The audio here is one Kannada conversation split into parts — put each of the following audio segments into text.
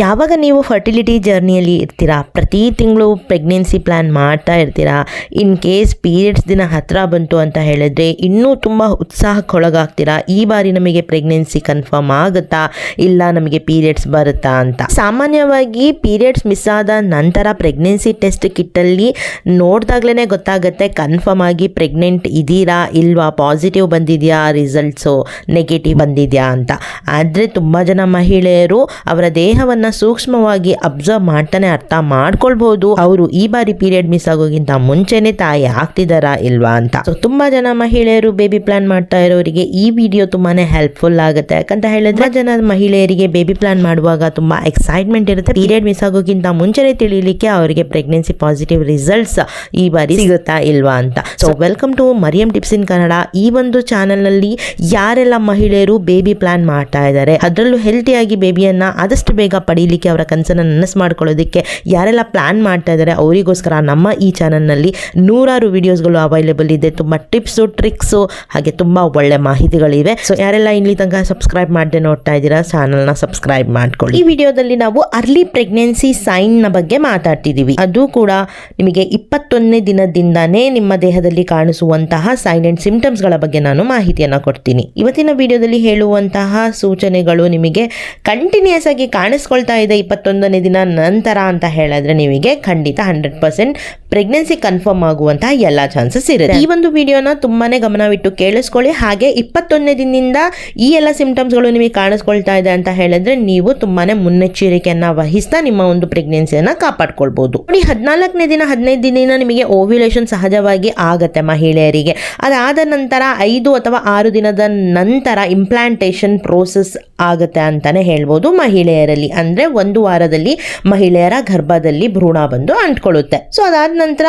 ಯಾವಾಗ ನೀವು ಫರ್ಟಿಲಿಟಿ ಜರ್ನಿಯಲ್ಲಿ ಇರ್ತೀರಾ? ಪ್ರತಿ ತಿಂಗಳು ಪ್ರೆಗ್ನೆನ್ಸಿ ಪ್ಲ್ಯಾನ್ ಮಾಡ್ತಾ ಇರ್ತೀರಾ? ಇನ್ ಕೇಸ್ ಪೀರಿಯಡ್ಸ್ ದಿನ ಹತ್ತಿರ ಬಂತು ಅಂತ ಹೇಳಿದ್ರೆ ಇನ್ನೂ ತುಂಬ ಉತ್ಸಾಹಕ್ಕೊಳಗಾಗ್ತೀರಾ? ಈ ಬಾರಿ ನಮಗೆ ಪ್ರೆಗ್ನೆನ್ಸಿ ಕನ್ಫರ್ಮ್ ಆಗುತ್ತಾ? ಇಲ್ಲ ನಮಗೆ ಪೀರಿಯಡ್ಸ್ ಬರುತ್ತಾ ಅಂತ? ಸಾಮಾನ್ಯವಾಗಿ ಪೀರಿಯಡ್ಸ್ ಮಿಸ್ ಆದ ನಂತರ ಪ್ರೆಗ್ನೆನ್ಸಿ ಟೆಸ್ಟ್ ಕಿಟ್ಟಲ್ಲಿ ನೋಡಿದಾಗ್ಲೇ ಗೊತ್ತಾಗುತ್ತೆ ಕನ್ಫರ್ಮ್ ಆಗಿ ಪ್ರೆಗ್ನೆಂಟ್ ಇದ್ದೀರಾ ಇಲ್ವಾ? ಪಾಸಿಟಿವ್ ಬಂದಿದೆಯಾ? ರಿಸಲ್ಟ್ಸು ನೆಗೆಟಿವ್ ಬಂದಿದೆಯಾ ಅಂತ? ಆದರೆ ತುಂಬ ಜನ ಮಹಿಳೆಯರು ಅವರ ದೇಹವನ್ನು ಸೂಕ್ಷ್ಮವಾಗಿ ಅಬ್ಸರ್ವ್ ಮಾಡ್ತಾನೆ ಅರ್ಥ ಮಾಡ್ಕೊಳ್ಬಹುದು. ಅವರು ಈ ಬಾರಿ ಪೀರಿಯಡ್ ಮಿಸ್ ಆಗೋಗಿಂತ ಮುಂಚೆನೆ ತಾಯಿ ಆಗ್ತಿದಾರಾ ಇಲ್ವಾ ಅಂತ. ತುಂಬಾ ಜನ ಮಹಿಳೆಯರು ಬೇಬಿ ಪ್ಲಾನ್ ಮಾಡ್ತಾ ಇರೋರಿಗೆ ಈ ವಿಡಿಯೋ ತುಂಬಾನೇ ಹೆಲ್ಪ್ಫುಲ್ ಆಗುತ್ತೆ. ಯಾಕಂತ ಹೇಳಿದ್ರೆ ಜನ ಮಹಿಳೆಯರಿಗೆ ಬೇಬಿ ಪ್ಲಾನ್ ಮಾಡುವಾಗ ತುಂಬಾ ಎಕ್ಸೈಟ್ಮೆಂಟ್ ಇರುತ್ತೆ. ಪೀರಿಯಡ್ ಮಿಸ್ ಆಗೋಕ್ಕಿಂತ ಮುಂಚೆನೆ ತಿಳಿಲಿಕ್ಕೆ ಅವರಿಗೆ ಪ್ರೆಗ್ನೆನ್ಸಿ ಪಾಸಿಟಿವ್ ರಿಸಲ್ಟ್ಸ್ ಈ ಬಾರಿ ಸಿಗುತ್ತಾ ಇಲ್ವಾ ಅಂತ. So welcome to Mariyam tips in Kannada. ಈ ಒಂದು ಚಾನಲ್ನಲ್ಲಿ ಯಾರೆಲ್ಲ ಮಹಿಳೆಯರು ಬೇಬಿ ಪ್ಲಾನ್ ಮಾಡ್ತಾ ಇದ್ದಾರೆ, ಅದರಲ್ಲೂ ಹೆಲ್ತಿಯಾಗಿ ಬೇಬಿಯನ್ನ ಆದಷ್ಟು ಬೇಗ ಪಡೀಲಿಕ್ಕೆ ಅವರ ಕನಸನ್ನು ನನಸು ಮಾಡ್ಕೊಳ್ಳೋದಕ್ಕೆ ಯಾರೆಲ್ಲ ಪ್ಲ್ಯಾನ್ ಮಾಡ್ತಾ ಇದ್ದಾರೆ ಅವರಿಗೋಸ್ಕರ ನಮ್ಮ ಈ ಚಾನಲ್ನಲ್ಲಿ ನೂರಾರು ವಿಡಿಯೋಸ್ಗಳು ಅವೈಲೇಬಲ್ ಇದೆ. ತುಂಬ ಟಿಪ್ಸು ಟ್ರಿಕ್ಸು ಹಾಗೆ ತುಂಬ ಒಳ್ಳೆ ಮಾಹಿತಿಗಳಿವೆ. ಸೊ ಯಾರೆಲ್ಲ ಇಲ್ಲಿ ತನಕ ಸಬ್ಸ್ಕ್ರೈಬ್ ಮಾಡದೆ ನೋಡ್ತಾ ಇದ್ದೀರಾ ಚಾನಲ್ನ ಸಬ್ಸ್ಕ್ರೈಬ್ ಮಾಡ್ಕೊಳ್ಳಿ. ಈ ವಿಡಿಯೋದಲ್ಲಿ ನಾವು ಅರ್ಲಿ ಪ್ರೆಗ್ನೆನ್ಸಿ ಸೈನ್ನ ಬಗ್ಗೆ ಮಾತಾಡ್ತಿದ್ದೀವಿ. ಅದು ಕೂಡ ನಿಮಗೆ ಇಪ್ಪತ್ತೊಂದನೇ ದಿನದಿಂದಾನೇ ನಿಮ್ಮ ದೇಹದಲ್ಲಿ ಕಾಣಿಸುವಂತಹ ಸೈನ್ ಅಂಡ್ ಸಿಂಪ್ಟಮ್ಸ್ಗಳ ಬಗ್ಗೆ ನಾನು ಮಾಹಿತಿಯನ್ನು ಕೊಡ್ತೀನಿ. ಇವತ್ತಿನ ವಿಡಿಯೋದಲ್ಲಿ ಹೇಳುವಂತಹ ಸೂಚನೆಗಳು ನಿಮಗೆ ಕಂಟಿನ್ಯೂಸ್ ಆಗಿ ಕಾಣಿಸ್ಕೊಳ್ತಾ ಇದೆ ಇಪ್ಪತ್ತೊಂದನೇ ದಿನ ನಂತರ ಅಂತ ಹೇಳಿದ್ರೆ ನಿಮಗೆ ಖಂಡಿತ ಹಂಡ್ರೆಡ್ ಪರ್ಸೆಂಟ್ ಪ್ರೆಗ್ನೆನ್ಸಿ ಕನ್ಫರ್ಮ್ ಆಗುವಂತಹ ಎಲ್ಲ ಚಾನ್ಸಸ್ ಇರುತ್ತೆ. ಈ ಒಂದು ವಿಡಿಯೋನ ತುಂಬಾನೇ ಗಮನವಿಟ್ಟು ಕೇಳಿಸ್ಕೊಳ್ಳಿ. ಹಾಗೆ ಇಪ್ಪತ್ತೊಂದನೇ ದಿನದಿಂದ ಈ ಎಲ್ಲ ಸಿಂಪ್ಟಮ್ಸ್ಗಳು ನಿಮಗೆ ಕಾಣಿಸ್ಕೊಳ್ತಾ ಇದೆ ಅಂತ ಹೇಳಿದ್ರೆ ನೀವು ತುಂಬಾನೇ ಮುನ್ನೆಚ್ಚರಿಕೆಯನ್ನ ವಹಿಸ್ತಾ ನಿಮ್ಮ ಒಂದು ಪ್ರೆಗ್ನೆನ್ಸಿಯನ್ನ ಕಾಪಾಡ್ಕೊಳ್ಬಹುದು ನೋಡಿ, ಹದಿನಾಲ್ಕನೇ ದಿನ, ಹದಿನೈದು ದಿನ ನಿಮಗೆ ಓವ್ಯುಲೇಷನ್ ಸಹಜವಾಗಿ ಆಗತ್ತೆ ಮಹಿಳೆಯರಿಗೆ. ಅದಾದ ನಂತರ ಐದು ಅಥವಾ ಆರು ದಿನದ ನಂತರ ಇಂಪ್ಲಾಂಟೇಶನ್ ಪ್ರೋಸೆಸ್ ಆಗುತ್ತೆ ಅಂತಾನೆ ಹೇಳ್ಬೋದು ಮಹಿಳೆಯರಲ್ಲಿ. ಅಂದ್ರೆ ಒಂದು ವಾರದಲ್ಲಿ ಮಹಿಳೆಯರ ಗರ್ಭದಲ್ಲಿ ಭ್ರೂಣ ಬಂದು ಅಂಟ್ಕೊಳ್ಳುತ್ತೆ. ಸೊ ಅದಾದ ನಂತರ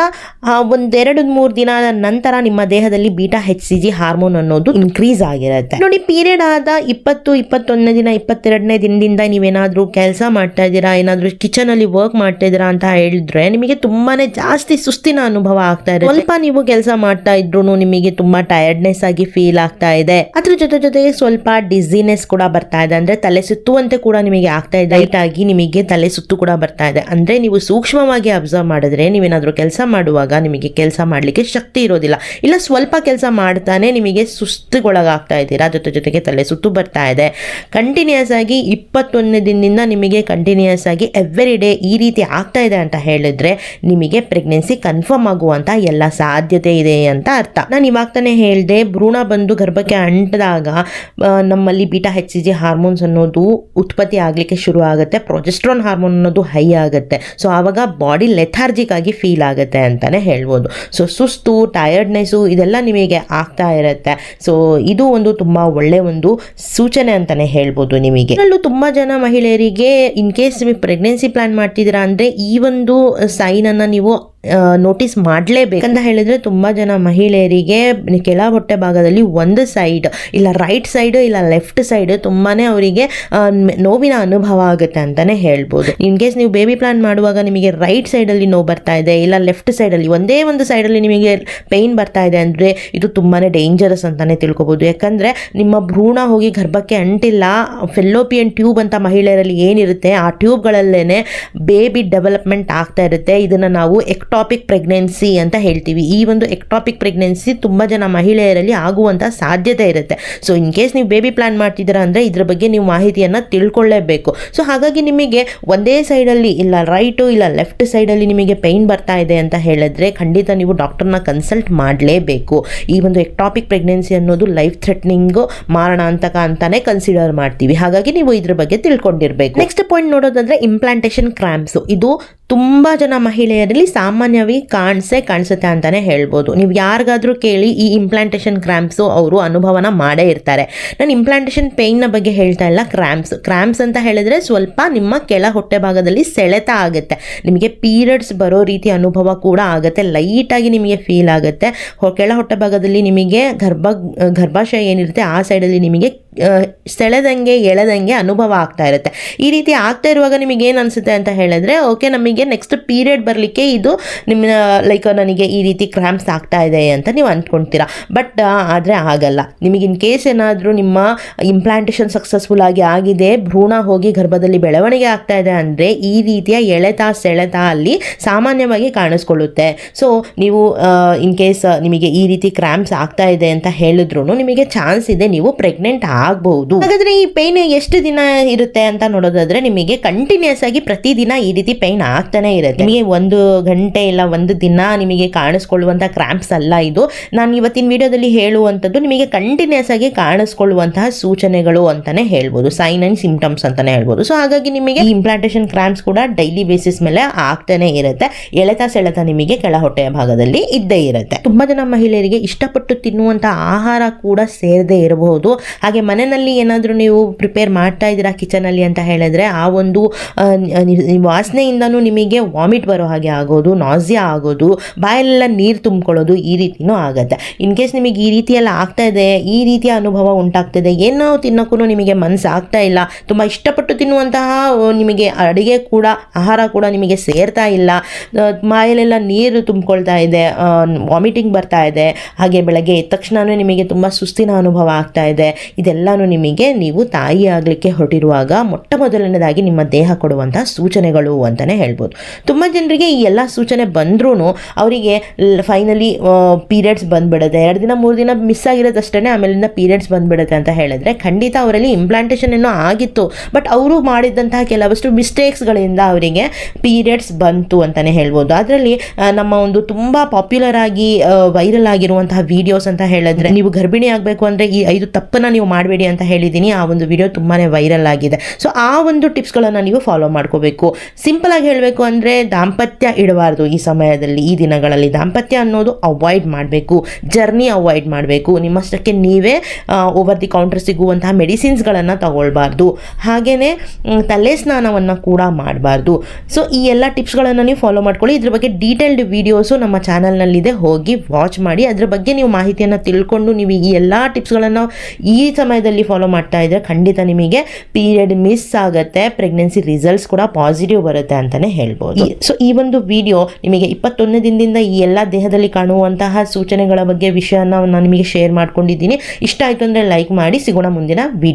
ಒಂದೆರಡು ಮೂರು ದಿನ ನಂತರ ನಿಮ್ಮ ದೇಹದಲ್ಲಿ beta H C G hormone ಅನ್ನೋದು ಇನ್ಕ್ರೀಸ್ ಆಗಿರುತ್ತೆ. ನೋಡಿ ಪೀರಿಯಡ್ ಆದ ಇಪ್ಪತ್ತು, ಇಪ್ಪತ್ತೊಂದನೇ ದಿನ, ಇಪ್ಪತ್ತೆರಡನೇ ದಿನದಿಂದ ನೀವೇನಾದ್ರೂ ಕೆಲಸ ಮಾಡ್ತಾ ಇದ್ದೀರಾ, ಏನಾದರೂ ಕಿಚನ್ ಅಲ್ಲಿ ವರ್ಕ್ ಮಾಡ್ತಾ ಇದ್ದೀರಾ ಅಂತ ಹೇಳಿದ್ರೆ ನಿಮಗೆ ತುಂಬಾನೇ ಜಾಸ್ತಿ ಸುಸ್ತಿನ ಅನುಭವ ಆಗ್ತಾ ಇದೆ ಸ್ವಲ್ಪ ನೀವು ಕೆಲಸ ಮಾಡ್ತಾ ಇದ್ರು ನಿಮಗೆ ತುಂಬಾ ಟಯರ್ಡ್ನೆಸ್ ಆಗಿ ಫೀಲ್ ಆಗ್ತಾ ಇದೆ. ಅದ್ರ ಜೊತೆ ಜೊತೆಗೆ ಸ್ವಲ್ಪ ಡಿಸಿನೆಸ್ ಕೂಡ ಬರ್ತಾ ಇದೆ. ಅಂದ್ರೆ ತಲೆ ಸುತ್ತುವಂತೆ ಕೂಡ ನಿಮಗೆ ಆಗ್ತಾ ಇದೆ. ಆಗಿ ನಿಮಗೆ ತಲೆ ಸುತ್ತು ಕೂಡ ಬರ್ತಾ ಇದೆ. ಅಂದರೆ ನೀವು ಸೂಕ್ಷ್ಮವಾಗಿ ಅಬ್ಸರ್ವ್ ಮಾಡಿದ್ರೆ ನೀವೇನಾದರೂ ಕೆಲಸ ಮಾಡುವಾಗ ನಿಮಗೆ ಕೆಲಸ ಮಾಡಲಿಕ್ಕೆ ಶಕ್ತಿ ಇರೋದಿಲ್ಲ. ಇಲ್ಲ, ಸ್ವಲ್ಪ ಕೆಲಸ ಮಾಡ್ತಾನೆ ನಿಮಗೆ ಸುಸ್ತುಗೊಳಗಾಗ್ತಾ ಇದ್ದೀರಾ. ಜೊತೆ ಜೊತೆಗೆ ತಲೆ ಸುತ್ತು ಬರ್ತಾ ಇದೆ. ಕಂಟಿನ್ಯೂಸ್ ಆಗಿ ಇಪ್ಪತ್ತೊಂದನೇ ದಿನದಿಂದ ನಿಮಗೆ ಕಂಟಿನ್ಯೂಸ್ ಆಗಿ ಎವ್ರಿ ಡೇ ಈ ರೀತಿ ಆಗ್ತಾ ಇದೆ ಅಂತ ಹೇಳಿದ್ರೆ ನಿಮಗೆ ಪ್ರೆಗ್ನೆನ್ಸಿ ಕನ್ಫರ್ಮ್ ಆಗುವಂಥ ಎಲ್ಲ ಸಾಧ್ಯತೆ ಇದೆ ಅಂತ ಅರ್ಥ. ನಾನು ಇವಾಗ ತಾನೇ ಹೇಳಿದೆ, ಭ್ರೂಣ ಬಂದು ಗರ್ಭಕ್ಕೆ ಅಂಟಿದಾಗ ನಮ್ಮಲ್ಲಿ beta H C G hormones ಅನ್ನೋದು ಉತ್ಪತ್ತಿ ಆಗಲಿಕ್ಕೆ ಶುರು ಆಗುತ್ತೆ ಪ್ರೊಜೆಸ್ಟ್ರಾನ್ ಹಾರ್ಮೋನ್ ಅನ್ನೋದು ಹೈ ಆಗುತ್ತೆ. ಸೊ ಆವಾಗ ಬಾಡಿ ಲೆಥಾರ್ಜಿಕ್ ಆಗಿ ಫೀಲ್ ಆಗುತ್ತೆ ಅಂತಾನೆ ಹೇಳ್ಬೋದು. ಸೊ ಸುಸ್ತು ಟಯರ್ಡ್ನೆಸ್ಸು ಇದೆಲ್ಲ ನಿಮಗೆ ಆಗ್ತಾ ಇರುತ್ತೆ. ಸೊ ಇದು ಒಂದು ತುಂಬ ಒಳ್ಳೆ ಒಂದು ಸೂಚನೆ ಅಂತಾನೆ ಹೇಳ್ಬೋದು ನಿಮಗೆ. ಇದರಲ್ಲೂ ತುಂಬ ಜನ ಮಹಿಳೆಯರಿಗೆ ಇನ್ ಕೇಸ್ ನೀವು ಪ್ರೆಗ್ನೆನ್ಸಿ ಪ್ಲಾನ್ ಮಾಡ್ತಿದ್ದೀರಾ ಅಂದರೆ ಈ ಒಂದು ಸೈನನ್ನು ನೀವು ನೋಟಿಸ್ ಮಾಡಲೇಬೇಕು ಅಂತ ಹೇಳಿದ್ರೆ ತುಂಬ ಜನ ಮಹಿಳೆಯರಿಗೆ ಕೆಳ ಹೊಟ್ಟೆ ಭಾಗದಲ್ಲಿ ಒಂದು ಸೈಡ್ ಇಲ್ಲ ರೈಟ್ ಸೈಡ್ ಇಲ್ಲ ಲೆಫ್ಟ್ ಸೈಡ್ ತುಂಬಾನೇ ಅವರಿಗೆ ನೋವಿನ ಅನುಭವ ಆಗುತ್ತೆ ಅಂತಾನೆ ಹೇಳ್ಬೋದು. ಇನ್ ಕೇಸ್ ನೀವು ಬೇಬಿ ಪ್ಲಾನ್ ಮಾಡುವಾಗ ನಿಮಗೆ ರೈಟ್ ಸೈಡಲ್ಲಿ ನೋವು ಬರ್ತಾ ಇದೆ, ಇಲ್ಲ ಲೆಫ್ಟ್ ಸೈಡಲ್ಲಿ ಒಂದೇ ಒಂದು ಸೈಡಲ್ಲಿ ನಿಮಗೆ ಪೇಯ್ನ್ ಬರ್ತಾ ಇದೆ ಅಂದರೆ ಇದು ತುಂಬಾನೇ ಡೇಂಜರಸ್ ಅಂತಾನೆ ತಿಳ್ಕೊಬೋದು. ಯಾಕಂದ್ರೆ ನಿಮ್ಮ ಭ್ರೂಣ ಹೋಗಿ ಗರ್ಭಕ್ಕೆ ಅಂಟಿಲ್ಲ ಫೆಲ್ಲೋಪಿಯನ್ ಟ್ಯೂಬ್ ಅಂತ ಮಹಿಳೆಯರಲ್ಲಿ ಏನಿರುತ್ತೆ, ಆ ಟ್ಯೂಬ್ಗಳಲ್ಲೇನೆ ಬೇಬಿ ಡೆವಲಪ್ಮೆಂಟ್ ಆಗ್ತಾ ಇರುತ್ತೆ. ಇದನ್ನು ನಾವು ಎಕ್ಟಾಪಿಕ್ ಪ್ರೆಗ್ನೆನ್ಸಿ ಅಂತ ಹೇಳ್ತೀವಿ. ಈ ಒಂದು ಎಕ್ಟಾಪಿಕ್ ಪ್ರೆಗ್ನೆನ್ಸಿ ತುಂಬ ಜನ ಮಹಿಳೆಯರಲ್ಲಿ ಆಗುವಂಥ ಸಾಧ್ಯತೆ ಇರುತ್ತೆ. ಸೊ ಇನ್ ಕೇಸ್ ನೀವು ಬೇಬಿ ಪ್ಲ್ಯಾನ್ ಮಾಡ್ತಿದ್ದೀರಾ ಅಂದರೆ ಇದ್ರ ಬಗ್ಗೆ ನೀವು ಮಾಹಿತಿಯನ್ನು ತಿಳ್ಕೊಳ್ಳೇಬೇಕು. ಸೊ ಹಾಗಾಗಿ ನಿಮಗೆ ಒಂದೇ ಸೈಡಲ್ಲಿ ಇಲ್ಲ ರೈಟು ಇಲ್ಲ ಲೆಫ್ಟ್ ಸೈಡಲ್ಲಿ ನಿಮಗೆ ಪೇಯ್ನ್ ಬರ್ತಾ ಇದೆ ಅಂತ ಹೇಳಿದ್ರೆ ಖಂಡಿತ ನೀವು ಡಾಕ್ಟರ್ನ ಕನ್ಸಲ್ಟ್ ಮಾಡಲೇಬೇಕು. ಈ ಒಂದು ಎಕ್ಟಾಪಿಕ್ ಪ್ರೆಗ್ನೆನ್ಸಿ ಅನ್ನೋದು ಲೈಫ್ ಥ್ರೆಟ್ನಿಂಗು ಮಾರಣಾಂತಕ ಅಂತಾನೆ ಕನ್ಸಿಡರ್ ಮಾಡ್ತೀವಿ. ಹಾಗಾಗಿ ನೀವು ಇದ್ರ ಬಗ್ಗೆ ತಿಳ್ಕೊಂಡಿರ್ಬೇಕು. ನೆಕ್ಸ್ಟ್ ಪಾಯಿಂಟ್ ನೋಡೋದಂದ್ರೆ ಇಂಪ್ಲಾಂಟೇಷನ್ ಕ್ರಾಂಪ್ಸ್ ಇದು ತುಂಬ ಜನ ಮಹಿಳೆಯರಲ್ಲಿ ಸಾಮಾನ್ಯವಾಗಿ ಕಾಣಿಸೇ ಕಾಣಿಸುತ್ತೆ ಅಂತಲೇ ಹೇಳ್ಬೋದು. ನೀವು ಯಾರಿಗಾದರೂ ಕೇಳಿ ಈ ಇಂಪ್ಲಾಂಟೇಷನ್ ಕ್ರ್ಯಾಂಪ್ಸು ಅವರು ಅನುಭವನ ಮಾಡೇ ಇರ್ತಾರೆ. ನಾನು ಇಂಪ್ಲಾಂಟೇಷನ್ ಪೇಯ್ನ ಬಗ್ಗೆ ಹೇಳ್ತಾ ಇಲ್ಲ ಕ್ರ್ಯಾಂಪ್ಸ್ ಕ್ರ್ಯಾಂಪ್ಸ್ ಅಂತ ಹೇಳಿದ್ರೆ ಸ್ವಲ್ಪ ನಿಮ್ಮ ಕೆಳ ಹೊಟ್ಟೆ ಭಾಗದಲ್ಲಿ ಸೆಳೆತ ಆಗುತ್ತೆ. ನಿಮಗೆ ಪೀರಿಯಡ್ಸ್ ಬರೋ ರೀತಿ ಅನುಭವ ಕೂಡ ಆಗುತ್ತೆ. ಲೈಟಾಗಿ ನಿಮಗೆ ಫೀಲ್ ಆಗುತ್ತೆ. ಕೆಳ ಹೊಟ್ಟೆ ಭಾಗದಲ್ಲಿ ನಿಮಗೆ ಗರ್ಭ, ಗರ್ಭಾಶಯ ಏನಿರುತ್ತೆ, ಆ ಸೈಡಲ್ಲಿ ನಿಮಗೆ ಸೆಳೆದಂಗೆ, ಎಳೆದಂಗೆ ಅನುಭವ ಆಗ್ತಾ ಇರುತ್ತೆ. ಈ ರೀತಿ ಆಗ್ತಾ ಇರುವಾಗ ನಿಮಗೆ ಏನು ಅನಿಸುತ್ತೆ ಅಂತ ಹೇಳಿದ್ರೆ, ಓಕೆ, ನಿಮಗೆ ನೆಕ್ಸ್ಟ್ ಪೀರಿಯಡ್ ಬರಲಿಕ್ಕೆ ಇದು ನಿಮ್ಮ ಲೈಕ್ ನನಗೆ ಈ ರೀತಿ ಕ್ರ್ಯಾಂಪ್ಸ್ ಆಗ್ತಾ ಇದೆ ಅಂತ ನೀವು ಅಂದ್ಕೊಳ್ತೀರಾ ಬಟ್ ಆದರೆ ಆಗಲ್ಲ. ನಿಮಗೆ ಇನ್ ಕೇಸ್ ಏನಾದರೂ ನಿಮ್ಮ ಇಂಪ್ಲಾಂಟೇಷನ್ ಸಕ್ಸಸ್ಫುಲ್ ಆಗಿ ಆಗಿದೆ, ಭ್ರೂಣ ಹೋಗಿ ಗರ್ಭದಲ್ಲಿ ಬೆಳವಣಿಗೆ ಆಗ್ತಾ ಇದೆ ಅಂದರೆ ಈ ರೀತಿಯ ಎಳೆತ ಸೆಳೆತ ಅಲ್ಲಿ ಸಾಮಾನ್ಯವಾಗಿ ಕಾಣಿಸ್ಕೊಳ್ಳುತ್ತೆ. ಸೊ ನೀವು ಇನ್ ಕೇಸ್ ನಿಮಗೆ ಈ ರೀತಿ ಕ್ರ್ಯಾಂಪ್ಸ್ ಆಗ್ತಾ ಇದೆ ಅಂತ ಹೇಳಿದ್ರು ನಿಮಗೆ ಚಾನ್ಸ್ ಇದೆ ನೀವು ಪ್ರೆಗ್ನೆಂಟ್ ಆಗಬಹುದು. ಹಾಗಾದ್ರೆ ಈ ಪೇನ್ ಎಷ್ಟು ದಿನ ಇರುತ್ತೆ ಅಂತ ನೋಡೋದಾದ್ರೆ ನಿಮಗೆ ಕಂಟಿನ್ಯೂಸ್ ಆಗಿ ಪ್ರತಿದಿನ ಈ ರೀತಿ ಪೈನ್ ಆಗ್ತಾನೆ ಇರುತ್ತೆ. ನಿಮಗೆ ಒಂದು ಗಂಟೆ ಇಲ್ಲ, ಒಂದು ದಿನ ನಿಮಗೆ ಕಾಣಿಸ್ಕೊಳ್ಳುವಂಥ ಕ್ರ್ಯಾಂಪ್ಸ್ ಅಲ್ಲ ಇದು. ನಾನು ಇವತ್ತಿನ ವಿಡಿಯೋದಲ್ಲಿ ಹೇಳುವಂಥದ್ದು ನಿಮಗೆ ಕಂಟಿನ್ಯೂಸ್ ಆಗಿ ಕಾಣಿಸ್ಕೊಳ್ಳುವಂತಹ ಸೂಚನೆಗಳು ಅಂತಾನೆ ಹೇಳ್ಬೋದು. ಸೈನ್ ಆ್ಯಂಡ್ ಸಿಂಪ್ಟಮ್ಸ್ ಅಂತಾನೆ ಹೇಳ್ಬೋದು. ಸೊ ಹಾಗಾಗಿ ನಿಮಗೆ ಇಂಪ್ಲಾಂಟೇಷನ್ ಕ್ರ್ಯಾಂಪ್ಸ್ ಕೂಡ ಡೈಲಿ ಬೇಸಿಸ್ ಮೇಲೆ ಆಗ್ತಾನೆ ಇರುತ್ತೆ. ಎಳೆತ ಸೆಳೆತ ನಿಮಗೆ ಕೆಳ ಹೊಟ್ಟೆಯ ಭಾಗದಲ್ಲಿ ಇದ್ದೇ ಇರುತ್ತೆ. ತುಂಬಾ ಜನ ಮಹಿಳೆಯರಿಗೆ ಇಷ್ಟಪಟ್ಟು ತಿನ್ನುವಂಥ ಆಹಾರ ಕೂಡ ಸೇರದೇ ಇರಬಹುದು. ಹಾಗೆ ಮನೆಯಲ್ಲಿ ಏನಾದರೂ ನೀವು ಪ್ರಿಪೇರ್ ಮಾಡ್ತಾ ಇದ್ದೀರಾ ಕಿಚನಲ್ಲಿ ಅಂತ ಹೇಳಿದ್ರೆ ಆ ಒಂದು ವಾಸನೆಯಿಂದನೂ ನಿಮಗೆ ವಾಮಿಟ್ ಬರೋ ಹಾಗೆ ಆಗೋದು ನಾಸಿಯಾ ಆಗೋದು, ಬಾಯಲ್ಲೆಲ್ಲ ನೀರು ತುಂಬಿಕೊಳ್ಳೋದು ಈ ರೀತಿಯೂ ಆಗುತ್ತೆ. ಇನ್ ಕೇಸ್ ನಿಮಗೆ ಈ ರೀತಿ ಎಲ್ಲ ಆಗ್ತಾ ಇದೆ, ಈ ರೀತಿಯ ಅನುಭವ ಉಂಟಾಗ್ತಿದೆ, ಏನೋ ತಿನ್ನೋಕ್ಕೂ ನಿಮಗೆ ಮನಸ್ಸು ಆಗ್ತಾ ಇಲ್ಲ, ತುಂಬ ಇಷ್ಟಪಟ್ಟು ತಿನ್ನುವಂತಹ ನಿಮಗೆ ಅಡುಗೆ ಕೂಡ, ಆಹಾರ ಕೂಡ ನಿಮಗೆ ಸೇರ್ತಾ ಇಲ್ಲ ಬಾಯಲೆಲ್ಲ ನೀರು ತುಂಬಿಕೊಳ್ತಾ ಇದೆ ವಾಮಿಟಿಂಗ್ ಬರ್ತಾ ಇದೆ, ಹಾಗೆ ಬೆಳಗ್ಗೆ ಎದ್ದ ತಕ್ಷಣವೇ ನಿಮಗೆ ತುಂಬ ಸುಸ್ತಿನ ಅನುಭವ ಆಗ್ತಾ ಇದೆ, ಇದೆಲ್ಲನೂ ನಿಮಗೆ ನೀವು ತಾಯಿ ಆಗಲಿಕ್ಕೆ ಹೊರಟಿರುವಾಗ ಮೊಟ್ಟ ಮೊದಲನೇದಾಗಿ ನಿಮ್ಮ ದೇಹ ಕೊಡುವಂತಹ ಸೂಚನೆಗಳು ಅಂತಲೇ ಹೇಳ್ಬೋದು. ತುಂಬ ಜನರಿಗೆ ಈ ಎಲ್ಲ ಸೂಚನೆ ಬಂದ್ರೂ ಅವರಿಗೆ ಫೈನಲಿ ಪೀರಿಯಡ್ಸ್ ಬಂದ್ಬಿಡುತ್ತೆ. ಎರಡು ದಿನ, ಮೂರು ದಿನ ಮಿಸ್ ಆಗಿರೋದಷ್ಟೇ ಆಮೇಲಿಂದ ಪೀರಿಯಡ್ಸ್ ಬಂದ್ಬಿಡುತ್ತೆ ಅಂತ ಹೇಳಿದ್ರೆ ಖಂಡಿತ ಅವರಲ್ಲಿ ಇಂಪ್ಲಾಂಟೇಷನ್ ಏನೋ ಆಗಿತ್ತು. ಬಟ್ ಅವರು ಮಾಡಿದಂತಹ ಕೆಲವಷ್ಟು ಮಿಸ್ಟೇಕ್ಸ್ಗಳಿಂದ ಅವರಿಗೆ ಪೀರಿಯಡ್ಸ್ ಬಂತು ಅಂತಲೇ ಹೇಳ್ಬೋದು. ಅದರಲ್ಲಿ ನಮ್ಮ ಒಂದು ತುಂಬ ಪಾಪ್ಯುಲರ್ ಆಗಿ ವೈರಲ್ ಆಗಿರುವಂತಹ ವೀಡಿಯೋಸ್ ಅಂತ ಹೇಳಿದ್ರೆ ನೀವು ಗರ್ಭಿಣಿ ಆಗಬೇಕು ಅಂದರೆ ಈ ಐದು ತಪ್ಪನ್ನು ನೀವು ಮಾಡಬೇಡಿ ಅಂತ ಹೇಳಿದ್ದೀನಿ. ಆ ಒಂದು ವಿಡಿಯೋ ತುಂಬಾ ವೈರಲ್ ಆಗಿದೆ. ಸೊ ಆ ಒಂದು ಟಿಪ್ಸ್ಗಳನ್ನು ನೀವು ಫಾಲೋ ಮಾಡ್ಕೋಬೇಕು. ಸಿಂಪಲ್ ಆಗಿ ಹೇಳಬೇಕು ಅಂದರೆ ದಾಂಪತ್ಯ ಇಡಬಾರ್ದು. ಈ ಸಮಯದಲ್ಲಿ ಈ ದಿನಗಳಲ್ಲಿ ದಾಂಪತ್ಯ ಅನ್ನೋದು ಅವಾಯ್ಡ್ ಮಾಡಬೇಕು. ಜರ್ನಿ ಅವಾಯ್ಡ್ ಮಾಡಬೇಕು. ನಿಮ್ಮಷ್ಟಕ್ಕೆ ನೀವೇ ಓವರ್ ದಿ ಕೌಂಟರ್ ಸಿಗುವಂತಹ ಮೆಡಿಸಿನ್ಸ್ಗಳನ್ನು ತಗೊಳ್ಬಾರ್ದು. ಹಾಗೆಯೇ ತಲೆ ಸ್ನಾನವನ್ನು ಕೂಡ ಮಾಡಬಾರ್ದು. ಸೊ ಈ ಎಲ್ಲ ಟಿಪ್ಸ್ಗಳನ್ನು ನೀವು ಫಾಲೋ ಮಾಡ್ಕೊಳ್ಳಿ. ಇದ್ರ ಬಗ್ಗೆ ಡೀಟೇಲ್ಡ್ ವೀಡಿಯೋಸು ನಮ್ಮ ಚಾನಲ್ನಲ್ಲಿದೆ ಹೋಗಿ ವಾಚ್ ಮಾಡಿ. ಅದ್ರ ಬಗ್ಗೆ ನೀವು ಮಾಹಿತಿಯನ್ನು ತಿಳ್ಕೊಂಡು ನೀವು ಈ ಎಲ್ಲ ಟಿಪ್ಸ್ಗಳನ್ನು ಈ ಸಮಯದಲ್ಲಿ ಫಾಲೋ ಮಾಡ್ತಾ ಇದ್ರೆ ಖಂಡಿತ ನಿಮಗೆ ಪೀರಿಯಡ್ ಮಿಸ್ ಆಗುತ್ತೆ. ಪ್ರೆಗ್ನೆನ್ಸಿ ರಿಸಲ್ಟ್ಸ್ ಕೂಡ ಪಾಸಿಟಿವ್ ಬರುತ್ತೆ ಅಂತಲೇ ಹೇಳ್ಬೋದು. ಸೊ ಈ ಒಂದು ವಿಡಿಯೋ ನಿಮಗೆ ಇಪ್ಪತ್ತೊಂದನೇ ದಿನದಿಂದ ಈ ಎಲ್ಲ ದೇಹದಲ್ಲಿ ಕಾಣುವಂತಹ ಸೂಚನೆಗಳ ಬಗ್ಗೆ ವಿಷಯನ ನಾನು ನಿಮಗೆ ಶೇರ್ ಮಾಡ್ಕೊಂಡಿದ್ದೀನಿ. ಇಷ್ಟ ಆಯಿತು ಅಂದರೆ ಲೈಕ್ ಮಾಡಿ ಸಿಗೋಣ ಮುಂದಿನ ವಿಡಿಯೋ